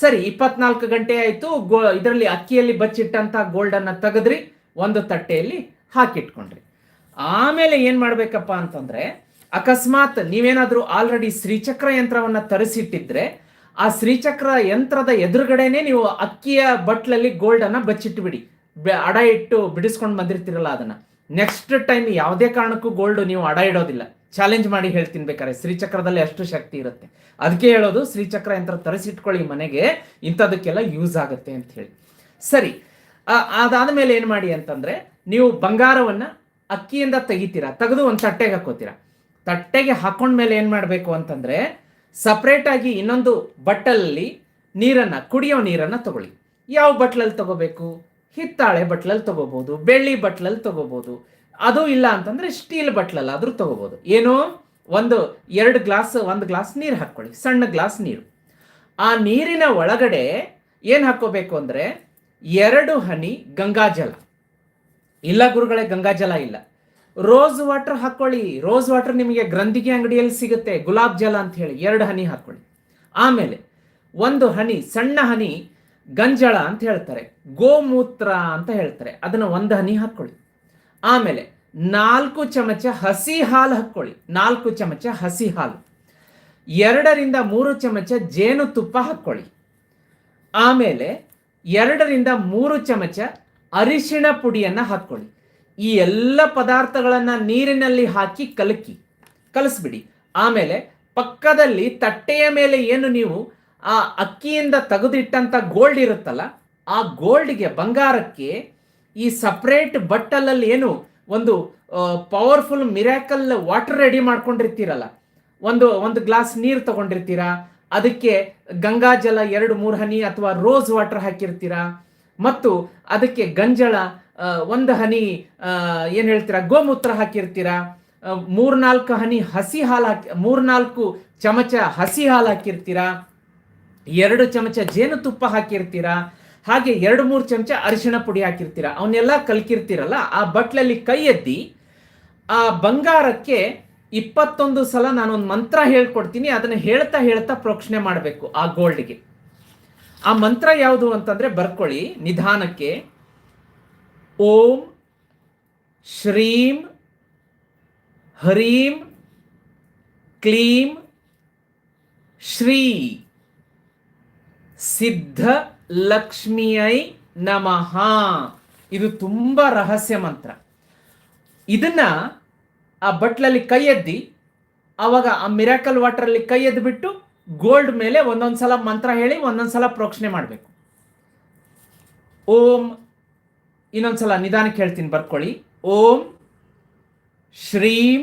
[SPEAKER 1] ಸರಿ, ಇಪ್ಪತ್ನಾಲ್ಕು ಗಂಟೆ ಆಯಿತು, ಗೋ ಇದರಲ್ಲಿ ಅಕ್ಕಿಯಲ್ಲಿ ಬಚ್ಚಿಟ್ಟಂಥ ಗೋಲ್ಡನ್ನು ತೆಗೆದ್ರಿ, ಒಂದು ತಟ್ಟೆಯಲ್ಲಿ ಹಾಕಿಟ್ಕೊಂಡ್ರಿ. ಆಮೇಲೆ ಏನು ಮಾಡಬೇಕಪ್ಪ ಅಂತಂದ್ರೆ, ಅಕಸ್ಮಾತ್ ನೀವೇನಾದರೂ ಆಲ್ರೆಡಿ ಶ್ರೀಚಕ್ರ ಯಂತ್ರವನ್ನ ತರಿಸಿಟ್ಟಿದ್ರೆ, ಆ ಶ್ರೀಚಕ್ರ ಯಂತ್ರದ ಎದುರುಗಡೆನೆ ನೀವು ಅಕ್ಕಿಯ ಬಟ್ಲಲ್ಲಿ ಗೋಲ್ಡನ್ನು ಅನ್ನ ಬಚ್ಚಿಟ್ಬಿಡಿ. ಬೆ- ಅಡ ಇಟ್ಟು ಬಿಡಿಸ್ಕೊಂಡು ಬಂದಿರ್ತೀರಲ್ಲ ಅದನ್ನ. ನೆಕ್ಸ್ಟ್ ಟೈಮ್ ಯಾವುದೇ ಕಾರಣಕ್ಕೂ ಗೋಲ್ಡ್ ನೀವು ಅಡ ಇಡೋದಿಲ್ಲ. ಚಾಲೆಂಜ್ ಮಾಡಿ ಹೇಳ್ತೀನಿ ಬೇಕಾದ್ರೆ, ಶ್ರೀಚಕ್ರದಲ್ಲಿ ಅಷ್ಟು ಶಕ್ತಿ ಇರುತ್ತೆ. ಅದಕ್ಕೆ ಹೇಳೋದು, ಶ್ರೀಚಕ್ರ ಯಂತ್ರ ತರಿಸಿಟ್ಕೊಳ್ಳಿ ಮನೆಗೆ, ಇಂಥದಕ್ಕೆಲ್ಲ ಯೂಸ್ ಆಗುತ್ತೆ ಅಂತ ಹೇಳಿ. ಸರಿ ಅದಾದ ಮೇಲೆ ಏನು ಮಾಡಿ ಅಂತಂದ್ರೆ, ನೀವು ಬಂಗಾರವನ್ನ ಅಕ್ಕಿಯಿಂದ ತೆಗಿತೀರಾ? ತೆಗೆದು ಒಂದು ತಟ್ಟೆಗೆ ಹಾಕೋತೀರಾ? ತಟ್ಟೆಗೆ ಹಾಕೊಂಡ್ಮೇಲೆ ಏನು ಮಾಡಬೇಕು ಅಂತಂದ್ರೆ ಸಪ್ರೇಟಾಗಿ ಇನ್ನೊಂದು ಬಟ್ಟಲಲ್ಲಿ ನೀರನ್ನ, ಕುಡಿಯೋ ನೀರನ್ನ ತಗೊಳ್ಳಿ. ಯಾವ ಬಟ್ಲಲ್ಲಿ ತಗೋಬೇಕು? ಹಿತ್ತಾಳೆ ಬಟ್ಲಲ್ಲಿ ತಗೋಬಹುದು ಬೆಳ್ಳಿ ಬಟ್ಲಲ್ಲಿ ತಗೋಬಹುದು ಅದು ಇಲ್ಲ ಅಂತಂದ್ರೆ ಸ್ಟೀಲ್ ಬಟ್ಲಲ್ಲಿ ಆದ್ರೂ ತಗೋಬಹುದು ಏನು? ಒಂದು, ಎರಡು ಗ್ಲಾಸ್, ಒಂದು ಗ್ಲಾಸ್ ನೀರು ಹಾಕ್ಕೊಳ್ಳಿ. ಸಣ್ಣ ಗ್ಲಾಸ್ ನೀರು. ಆ ನೀರಿನ ಒಳಗಡೆ ಏನು ಹಾಕೋಬೇಕು ಅಂದ್ರೆ ಎರಡು ಹನಿ ಗಂಗಾಜಲ ಇಲ್ಲ ಗುರುಗಳೇ ಗಂಗಾಜಲ ಇಲ್ಲ. ರೋಸ್ ವಾಟರ್ ಹಾಕೊಳ್ಳಿ ರೋಸ್ ವಾಟರ್ ನಿಮಗೆ ಗ್ರಂಥಿಗೆ ಅಂಗಡಿಯಲ್ಲಿ ಸಿಗುತ್ತೆ. ಗುಲಾಬ್ ಜಲ ಅಂತ ಹೇಳಿ ಎರಡು ಹನಿ ಹಾಕೊಳ್ಳಿ ಆಮೇಲೆ ಒಂದು ಹನಿ, ಸಣ್ಣ ಹನಿ ಗಂಜಳ ಅಂತ ಹೇಳ್ತಾರೆ, ಗೋಮೂತ್ರ ಅಂತ ಹೇಳ್ತಾರೆ, ಅದನ್ನ ಒಂದು ಹನಿ ಹಾಕ್ಕೊಳ್ಳಿ ಆಮೇಲೆ ನಾಲ್ಕು ಚಮಚ ಹಸಿ ಹಾಲು ಹಾಕ್ಕೊಳ್ಳಿ ನಾಲ್ಕು ಚಮಚ ಹಸಿ ಹಾಲು. ಎರಡರಿಂದ ಮೂರು ಚಮಚ ಜೇನುತುಪ್ಪ ಹಾಕ್ಕೊಳ್ಳಿ ಆಮೇಲೆ ಎರಡರಿಂದ ಮೂರು ಚಮಚ ಅರಿಶಿಣ ಪುಡಿಯನ್ನ ಹಾಕ್ಕೊಳ್ಳಿ ಈ ಎಲ್ಲ ಪದಾರ್ಥಗಳನ್ನ ನೀರಿನಲ್ಲಿ ಹಾಕಿ ಕಲಕಿ, ಕಲಿಸ್ಬಿಡಿ. ಆಮೇಲೆ ಪಕ್ಕದಲ್ಲಿ ತಟ್ಟೆಯ ಮೇಲೆ ಏನು ನೀವು ಆ ಅಕ್ಕಿಯಿಂದ ತೆಗೆದಿಟ್ಟಂತ ಗೋಲ್ಡ್ ಇರುತ್ತಲ್ಲ, ಆ ಗೋಲ್ಡ್ಗೆ ಬಂಗಾರಕ್ಕೆ ಈ ಸಪ್ರೇಟ್ ಬಟ್ಟಲಲ್ಲಿ ಏನು ಒಂದು ಪವರ್ಫುಲ್ ಮಿರಾಕಲ್ ವಾಟರ್ ರೆಡಿ ಮಾಡ್ಕೊಂಡಿರ್ತೀರಲ್ಲ, ಒಂದು ಒಂದು ಗ್ಲಾಸ್ ನೀರು ತಗೊಂಡಿರ್ತೀರಾ, ಅದಕ್ಕೆ ಗಂಗಾಜಲ ಎರಡು ಮೂರು ಹನಿ ಅಥವಾ ರೋಸ್ ವಾಟರ್ ಹಾಕಿರ್ತೀರಾ, ಮತ್ತು ಅದಕ್ಕೆ ಗಂಜಳ ಒಂದು ಹನಿ ಏನು ಹೇಳ್ತೀರಾ, ಗೋಮೂತ್ರ ಹಾಕಿರ್ತೀರಾ ಮೂರ್ನಾಲ್ಕು ಹನಿ ಹಸಿ ಹಾಲು ಹಾಕಿ, ಮೂರ್ನಾಲ್ಕು ಚಮಚ ಹಸಿ ಹಾಲು ಹಾಕಿರ್ತೀರಾ ಎರಡು ಚಮಚ ಜೇನುತುಪ್ಪ ಹಾಕಿರ್ತೀರಾ? ಹಾಗೆ ಎರಡು ಮೂರು ಚಮಚ ಅರಿಶಿಣ ಪುಡಿ ಹಾಕಿರ್ತೀರಾ? ಅವನ್ನೆಲ್ಲ ಕಲ್ಕಿರ್ತೀರಲ್ಲ, ಆ ಬಟ್ಲಲ್ಲಿ ಕೈ ಎದ್ದಿ ಆ ಬಂಗಾರಕ್ಕೆ ಇಪ್ಪತ್ತೊಂದು ಸಲ ನಾನೊಂದು ಮಂತ್ರ ಹೇಳ್ಕೊಡ್ತೀನಿ, ಅದನ್ನು ಹೇಳ್ತಾ ಹೇಳ್ತಾ ಪ್ರೋಕ್ಷಣೆ ಮಾಡಬೇಕು ಆ ಗೋಲ್ಡ್ಗೆ. ಆ ಮಂತ್ರ ಯಾವುದು ಅಂತಂದ್ರೆ ಬರ್ಕೊಳ್ಳಿ, ನಿಧಾನಕ್ಕೆ. ಓಂ ಶ್ರೀಂ ಹರೀಂ ಕ್ಲೀಂ ಶ್ರೀ. ಸಿದ್ಧ ಲಕ್ಷ್ಮಿಯೈ ನಮಃ. ಇದು ತುಂಬ ರಹಸ್ಯ ಮಂತ್ರ. ಇದನ್ನ ಆ ಬಟ್ಲಲ್ಲಿ ಕೈ ಎದ್ದಿ, ಅವಾಗ ಆ ಮಿರಾಕಲ್ ವಾಟರಲ್ಲಿ ಕೈ ಎದ್ದು ಬಿಟ್ಟು ಗೋಲ್ಡ್ ಮೇಲೆ ಒಂದೊಂದು ಸಲ ಮಂತ್ರ ಹೇಳಿ ಒಂದೊಂದು ಸಲ ಪ್ರೋಕ್ಷಣೆ ಮಾಡಬೇಕು. ಓಂ ಇನ್ನೊಂದು ಸಲ ನಿಧಾನಕ್ಕೆ ಹೇಳ್ತೀನಿ ಬರ್ಕೊಳ್ಳಿ. ಓಂ, ಶ್ರೀಂ,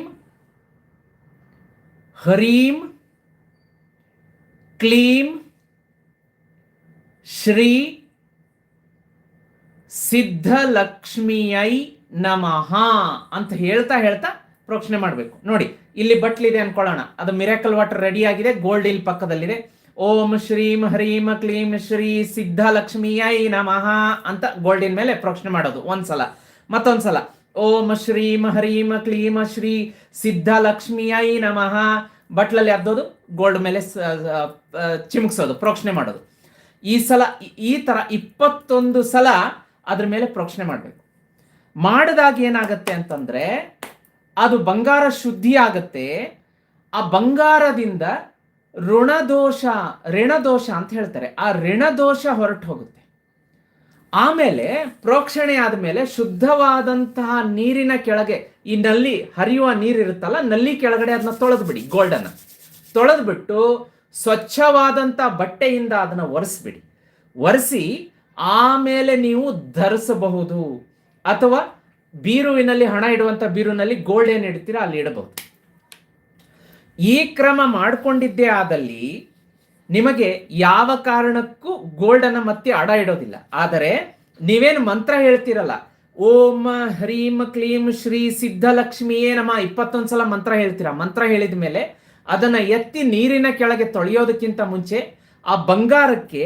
[SPEAKER 1] ಹರೀಂ, ಕ್ಲೀಂ ಶ್ರೀ ಸಿದ್ಧಲಕ್ಷ್ಮಿಯೈ ನಮಃ ಅಂತ ಹೇಳ್ತಾ ಹೇಳ್ತಾ ಪ್ರೋಕ್ಷಣೆ ಮಾಡಬೇಕು. ನೋಡಿ, ಇಲ್ಲಿ ಬಟ್ಲಿದೆ ಅನ್ಕೊಳ್ಳೋಣ. ಅದು ಮಿರಾಕಲ್ ವಾಟರ್ ರೆಡಿ ಆಗಿದೆ ಗೋಲ್ಡ್ ಇಲ್ಲಿ ಪಕ್ಕದಲ್ಲಿದೆ. ಓಂ ಶ್ರೀಂ ಹ್ರೀಂ ಕ್ಲೀಂ ಶ್ರೀ ಸಿದ್ಧಲಕ್ಷ್ಮಿಯೈ ನಮಃ ಅಂತ ಗೋಲ್ಡಿನ ಮೇಲೆ ಪ್ರೋಕ್ಷಣೆ ಮಾಡೋದು ಒಂದ್ಸಲ ಮತ್ತೊಂದ್ಸಲ ಓಂ ಶ್ರೀಂ ಹ್ರೀಂ ಕ್ಲೀಂ ಶ್ರೀ ಸಿದ್ಧಲಕ್ಷ್ಮಿಯೈ ನಮಃ. ಬಟ್ಲಲ್ಲಿ ಅದ್ದೋದು ಗೋಲ್ಡ್ ಮೇಲೆ ಚಿಮುಕ್ಸೋದು, ಪ್ರೋಕ್ಷಣೆ ಮಾಡೋದು. ಈ ಸಲ, ಈ- ಥರ ಇಪ್ಪತ್ತೊಂದು ಸಲ ಅದ್ರ ಮೇಲೆ ಪ್ರೋಕ್ಷಣೆ ಮಾಡಬೇಕು. ಮಾಡಿದಾಗ ಏನಾಗತ್ತೆ ಅಂತಂದ್ರೆ, ಅದು ಬಂಗಾರ ಶುದ್ಧಿ ಆಗತ್ತೆ, ಆ ಬಂಗಾರದಿಂದ ಋಣದೋಷ ಋಣದೋಷ ಅಂತ ಹೇಳ್ತಾರೆ. ಆ ಋಣದೋಷ ಹೊರಟು ಹೋಗುತ್ತೆ. ಆಮೇಲೆ ಪ್ರೋಕ್ಷಣೆ ಆದಮೇಲೆ ಶುದ್ಧವಾದಂತಹ ನೀರಿನ ಕೆಳಗೆ, ಈ ನಲ್ಲಿ ಹರಿಯುವ ನೀರಿರುತ್ತಲ್ಲ, ನಲ್ಲಿ ಕೆಳಗಡೆ ಅದನ್ನ ತೊಳೆದು ಬಿಡಿ ತೊಳೆದ್ಬಿಟ್ಟು ತೊಳೆದು ಬಿಟ್ಟು ಸ್ವಚ್ಛವಾದಂಥ ಬಟ್ಟೆಯಿಂದ ಅದನ್ನು ಒರೆಸ್ಬಿಡಿ. ಒರೆಸಿ ಆಮೇಲೆ ನೀವು ಧರಿಸಬಹುದು. ಅಥವಾ ಬೀರುವಿನಲ್ಲಿ ಹಣ ಇಡುವಂಥ ಬೀರುವಿನಲ್ಲಿ ಗೋಲ್ಡ್ ಏನು ಇಡ್ತೀರಾ ಅಲ್ಲಿ ಇಡಬಹುದು. ಈ ಕ್ರಮ ಮಾಡಿಕೊಂಡಿದ್ದೇ ಆದಲ್ಲಿ ನಿಮಗೆ ಯಾವ ಕಾರಣಕ್ಕೂ ಗೋಲ್ಡನ್ನು ಮತ್ತೆ ಅಡ ಇಡೋದಿಲ್ಲ. ಆದರೆ ನೀವೇನು ಮಂತ್ರ ಹೇಳ್ತೀರಲ್ಲ, ಓಂ ಹ್ರೀಂ ಕ್ಲೀಂ ಶ್ರೀ ಸಿದ್ಧಲಕ್ಷ್ಮಿಯೇ ನಮ ಇಪ್ಪತ್ತೊಂದು ಸಲ ಮಂತ್ರ ಹೇಳ್ತೀರಾ? ಮಂತ್ರ ಹೇಳಿದ ಮೇಲೆ ಅದನ್ನ ಎತ್ತಿ ನೀರಿನ ಕೆಳಗೆ ತೊಳೆಯೋದಕ್ಕಿಂತ ಮುಂಚೆ ಆ ಬಂಗಾರಕ್ಕೆ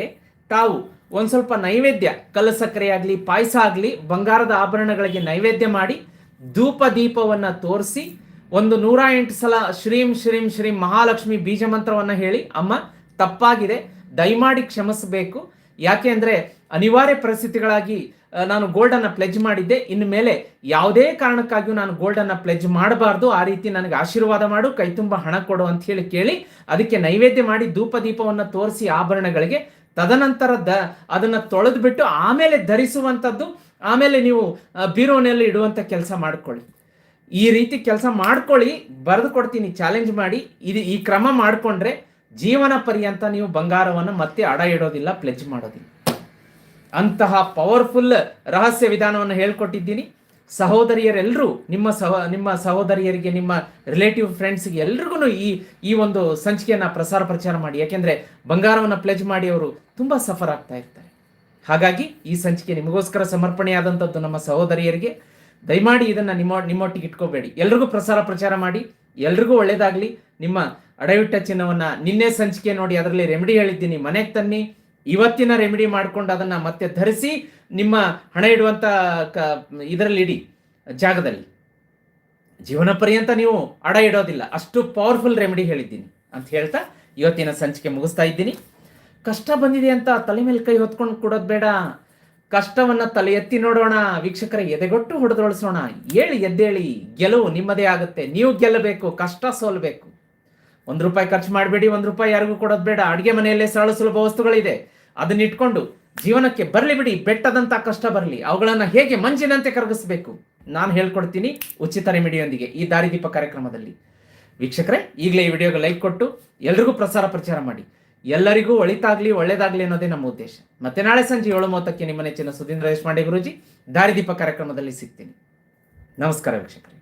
[SPEAKER 1] ತಾವು ಒಂದು ಸ್ವಲ್ಪ ನೈವೇದ್ಯ ಕಲ್ಲು ಸಕ್ಕರೆ ಆಗಲಿ, ಪಾಯಸ ಆಗಲಿ, ಬಂಗಾರದ ಆಭರಣಗಳಿಗೆ ನೈವೇದ್ಯ ಮಾಡಿ ಧೂಪ ದೀಪವನ್ನ ತೋರಿಸಿ ಒಂದು ನೂರ ಎಂಟು ಸಲ ಶ್ರೀಂ ಶ್ರೀಂ ಶ್ರೀಂ ಮಹಾಲಕ್ಷ್ಮಿ ಬೀಜ ಮಂತ್ರವನ್ನ ಹೇಳಿ, ಅಮ್ಮ, ತಪ್ಪಾಗಿದೆ, ದಯಮಾಡಿ ಕ್ಷಮಿಸಬೇಕು. ಯಾಕೆ ಅಂದ್ರೆ ಅನಿವಾರ್ಯ ಪರಿಸ್ಥಿತಿಗಳಾಗಿ ನಾನು ಗೋಲ್ಡನ್ನು ಪ್ಲೆಜ್ ಮಾಡಿದ್ದೆ. ಇನ್ನು ಮೇಲೆ ಯಾವುದೇ ಕಾರಣಕ್ಕಾಗಿಯೂ ನಾನು ಗೋಲ್ಡನ್ನು ಪ್ಲೆಜ್ ಮಾಡಬಾರ್ದು. ಆ ರೀತಿ ನನಗೆ ಆಶೀರ್ವಾದ ಮಾಡು, ಕೈ ತುಂಬ ಹಣ ಕೊಡು ಅಂತ ಹೇಳಿ ಕೇಳಿ, ಅದಕ್ಕೆ ನೈವೇದ್ಯ ಮಾಡಿ ಧೂಪ ದೀಪವನ್ನು ತೋರಿಸಿ ಆಭರಣಗಳಿಗೆ. ತದನಂತರ ದ, ಅದನ್ನ ತೊಳೆದು ಬಿಟ್ಟು ಆಮೇಲೆ ಧರಿಸುವಂಥದ್ದು, ಆಮೇಲೆ ನೀವು ಬೀರೋನೆಲ್ಲ ಇಡುವಂಥ ಕೆಲಸ ಮಾಡ್ಕೊಳ್ಳಿ. ಈ ರೀತಿ ಕೆಲಸ ಮಾಡ್ಕೊಳ್ಳಿ, ಬರೆದು ಕೊಡ್ತೀನಿ, ಚಾಲೆಂಜ್ ಮಾಡಿ. ಇದು ಈ ಕ್ರಮ ಮಾಡಿಕೊಂಡ್ರೆ ಜೀವನ ಪರ್ಯಂತ ನೀವು ಬಂಗಾರವನ್ನು ಮತ್ತೆ ಅಡ ಇಡೋದಿಲ್ಲ ಪ್ಲೆಜ್ ಮಾಡೋದಿಲ್ಲ. ಅಂತಹ ಪವರ್ಫುಲ್ ರಹಸ್ಯ ವಿಧಾನವನ್ನು ಹೇಳ್ಕೊಟ್ಟಿದ್ದೀನಿ. ಸಹೋದರಿಯರೆಲ್ಲರೂ ನಿಮ್ಮ ಸಹ, ನಿಮ್ಮ ಸಹೋದರಿಯರಿಗೆ, ನಿಮ್ಮ ರಿಲೇಟಿವ್ ಫ್ರೆಂಡ್ಸ್ಗೆ ಎಲ್ರಿಗೂ ಈ ಈ ಒಂದು ಸಂಚಿಕೆಯನ್ನು ಪ್ರಸಾರ ಪ್ರಚಾರ ಮಾಡಿ. ಯಾಕೆಂದ್ರೆ ಬಂಗಾರವನ್ನು ಪ್ಲೆಜ್ ಮಾಡಿ ಅವರು ತುಂಬಾ ಸಫರ್ ಆಗ್ತಾ ಇರ್ತಾರೆ. ಹಾಗಾಗಿ ಈ ಸಂಚಿಕೆ ನಿಮಗೋಸ್ಕರ ಸಮರ್ಪಣೆಯಾದಂಥದ್ದು ನಮ್ಮ ಸಹೋದರಿಯರಿಗೆ. ದಯಮಾಡಿ ಇದನ್ನ ನಿಮ್ಮ, ನಿಮ್ಮೊಟ್ಟಿಗೆ ಇಟ್ಕೋಬೇಡಿ. ಎಲ್ರಿಗೂ ಪ್ರಸಾರ ಪ್ರಚಾರ ಮಾಡಿ. ಎಲ್ರಿಗೂ ಒಳ್ಳೆಯದಾಗಲಿ ನಿಮ್ಮ ಅಡವಿಟ್ಟ ಚಿನ್ನವನ್ನ ನಿನ್ನೆ ಸಂಚಿಕೆ ನೋಡಿ ಅದರಲ್ಲಿ ರೆಮಿಡಿ ಹೇಳಿದ್ದೀನಿ. ಮನೆಗೆ ತನ್ನಿ. ಇವತ್ತಿನ ರೆಮಿಡಿ ಮಾಡ್ಕೊಂಡು ಅದನ್ನ ಮತ್ತೆ ಧರಿಸಿ ನಿಮ್ಮ ಹಣ ಇಡುವಂತ ಕ, ಇದರಲ್ಲಿ ಇಡಿ, ಜಾಗದಲ್ಲಿ. ಜೀವನ ಪರ್ಯಂತ ನೀವು ಅಡ ಇಡೋದಿಲ್ಲ. ಅಷ್ಟು ಪವರ್ಫುಲ್ ರೆಮಿಡಿ ಹೇಳಿದ್ದೀನಿ ಅಂತ ಹೇಳ್ತಾ ಇವತ್ತಿನ ಸಂಚಿಕೆ ಮುಗಿಸ್ತಾ ಇದ್ದೀನಿ. ಕಷ್ಟ ಬಂದಿದೆ ಅಂತ ತಲೆ ಮೇಲೆ ಕೈ ಹೊತ್ಕೊಂಡು ಕೊಡೋದು ಬೇಡ. ಕಷ್ಟವನ್ನ ತಲೆ ಎತ್ತಿ ನೋಡೋಣ, ವೀಕ್ಷಕರ ಎದೆಗೊಟ್ಟು ಹೊಡೆದೊಳಿಸೋಣ. ಹೇಳಿ ಎದ್ದೇಳಿ, ಗೆಲುವು ನಿಮ್ಮದೇ ಆಗುತ್ತೆ. ನೀವು ಗೆಲ್ಲಬೇಕು, ಕಷ್ಟ ಸೋಲಬೇಕು. ಒಂದು ರೂಪಾಯಿ ಖರ್ಚು ಮಾಡಬೇಡಿ, ಒಂದು ರೂಪಾಯಿ ಯಾರಿಗೂ ಕೊಡೋದು ಬೇಡ. ಅಡುಗೆ ಮನೆಯಲ್ಲೇ ಸರಳ ಸುಲಭ ವಸ್ತುಗಳಿದೆ. ಅದನ್ನ ಇಟ್ಕೊಂಡು ಜೀವನಕ್ಕೆ ಬರಲಿ ಬಿಡಿ, ಬೆಟ್ಟದಂತ ಕಷ್ಟ ಬರಲಿ, ಅವುಗಳನ್ನು ಹೇಗೆ ಮಂಜಿನಂತೆ ಕರಗಿಸ್ಬೇಕು? ನಾನು ಹೇಳ್ಕೊಡ್ತೀನಿ ಉಚಿತ ರೆಮಿಡಿಯೊಂದಿಗೆ ಈ ದಾರಿದೀಪ ಕಾರ್ಯಕ್ರಮದಲ್ಲಿ. ವೀಕ್ಷಕರೇ, ಈಗಲೇ ಈ ವಿಡಿಯೋಗೆ ಲೈಕ್ ಕೊಟ್ಟು ಎಲ್ರಿಗೂ ಪ್ರಸಾರ ಪ್ರಚಾರ ಮಾಡಿ. ಎಲ್ಲರಿಗೂ ಒಳಿತಾಗ್ಲಿ, ಒಳ್ಳೇದಾಗ್ಲಿ ಅನ್ನೋದೇ ನಮ್ಮ ಉದ್ದೇಶ. ಮತ್ತೆ ನಾಳೆ ಸಂಜೆ ಏಳು ಮೂವತ್ತಕ್ಕೆ ನಿಮ್ಮ ನೆಚ್ಚಿನ ಸುಧೀಂದ್ರ ದೇಶಪಾಂಡೆ ಗುರುಜಿ ದಾರಿದೀಪ ಕಾರ್ಯಕ್ರಮದಲ್ಲಿ ಸಿಗ್ತೀನಿ. ನಮಸ್ಕಾರ ವೀಕ್ಷಕರೇ.